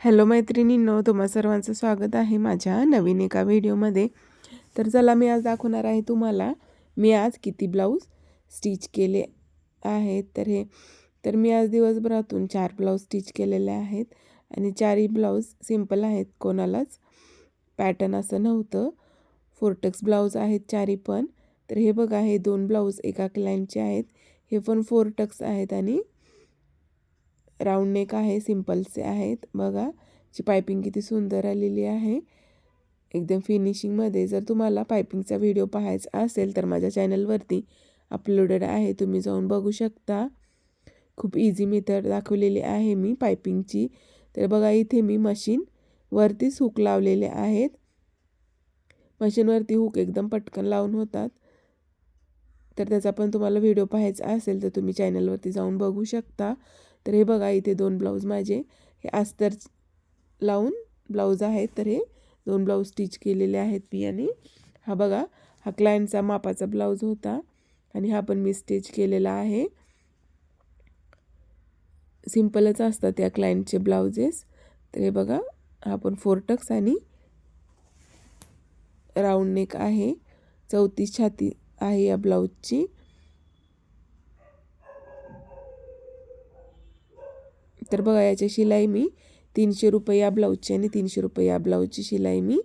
Hello मैत्रिणींनो तुम्हा सर्वांचं स्वागत आहे माझ्या नवीन एका व्हिडिओमध्ये. तर चला मी आज दाखवणार आहे तुम्हाला मी आज किती ब्लाऊज स्टिच केले आहेत. तर हे तर मी आज दिवसभरातून चार ब्लाऊज स्टिच केलेले आहेत आणि चारही ब्लाऊज सिंपल आहेत कोणालाच पॅटर्न असं नव्हतं. फोरटक्स ब्लाऊज आहेत चारही पण. तर हे बघा हे दोन ब्लाऊज एका क्लायंटचे आहेत. हे पण फोरटक्स आहेत आणि राऊंड नेक आहे सिम्पलचे आहेत. बघा ची पायपिंग किती सुंदर आलेली आहे. एकदम फिनिशिंगमध्ये जर तुम्हाला पायपिंगचा व्हिडिओ पाहायचा असेल तर माझ्या चॅनलवरती अपलोडेड आहे. तुम्ही जाऊन बघू शकता. खूप इझी मेथड दाखवलेली आहे मी पायपिंगची तर बघा इथे मी मशीन वरतीच हुक लावलेले आहेत. मशीनवरती हुक एकदम पटकन लावून होतात. तर त्याचा पण तुम्हाला व्हिडिओ पाहायचा असेल तर तुम्ही चॅनलवरती जाऊन बघू शकता. तर हे बघा इथे दोन ब्लाऊज माझे. हे अस्तर लावून ब्लाऊज आहेत तर हे दोन ब्लाऊज स्टिच केलेले आहेत मी आणि हा बघा हा क्लायंटचा मापाचा ब्लाऊज होता आणि हा पण मी स्टिच केलेला आहे. सिम्पलच असतात या क्लायंटचे ब्लाउजेस. तर हे बघा हा पण फोर टक्स आणि राऊंड नेक आहे. चौतीस छाती आहे या ब्लाऊजची. तर बघा याची शिलाई मी तीनशे रुपये या ब्लाऊजची आणि तीनशे रुपये या ब्लाऊजची शिलाई मी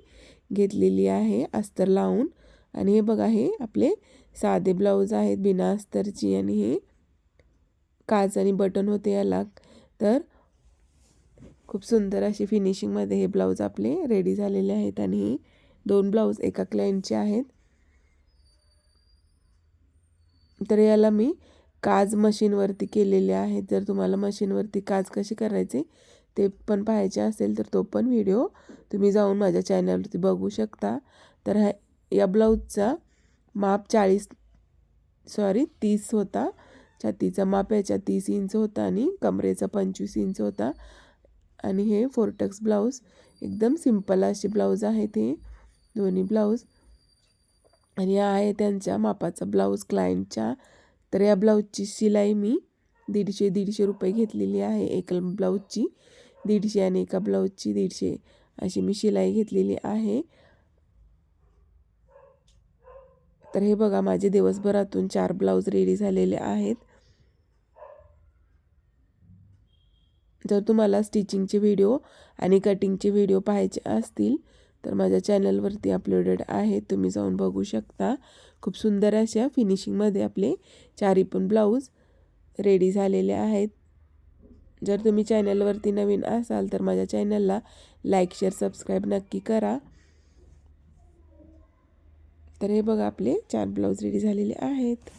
घेतलेली आहे अस्तर लावून. आणि हे बघा हे आपले साधे ब्लाऊज आहेत बिना अस्तरची. आणि हे काच आणि बटन होते याला. तर खूप सुंदर अशी फिनिशिंगमध्ये हे ब्लाऊज आपले रेडी झालेले आहेत. आणि हे दोन ब्लाऊज एका क्लायंटचे आहेत. तर याला मी काज मशीनवरती केलेले आहेत. जर तुम्हाला मशीनवरती काज कशी करायचे ते पण पाहायचे असेल तर तो पण व्हिडिओ तुम्ही जाऊन माझ्या चॅनलवरती बघू शकता. तर ह्या या ब्लाऊजचा माप चाळीस सॉरी तीस होता. छातीचा माप याच्या तीस इंच होता आणि कमरेचा पंचवीस इंच होता. आणि हे फोरटक्स ब्लाऊज एकदम सिंपल असे ब्लाऊज आहेत हे दोन्ही ब्लाऊज. आणि हा आहे त्यांच्या मापाचा ब्लाऊज क्लायंटच्या तर या ब्लाऊजची शिलाई मी दीडशे दीडशे रुपये घेतलेली आहे. एक ब्लाऊजची दीडशे आणि एका ब्लाऊजची दीडशे अशी मी शिलाई घेतलेली आहे. तर हे बघा माझे दिवसभरातून चार ब्लाऊज रेडी झालेले आहेत. जर तुम्हाला स्टिचिंगचे व्हिडिओ आणि कटिंगचे व्हिडिओ पाहायचे असतील तर माझ्या चॅनलवरती अपलोडेड आहे. तुम्ही जाऊन बघू शकता. खूप सुंदर अशा फिनिशिंगमध्ये आपले चारी पण ब्लाऊज रेडी झालेले आहेत. जर तुम्ही चॅनलवरती नवीन असाल तर माझ्या चॅनलला लाईक शेअर सबस्क्राईब नक्की करा. तर हे बघा आपले चार ब्लाऊज रेडी झालेले आहेत.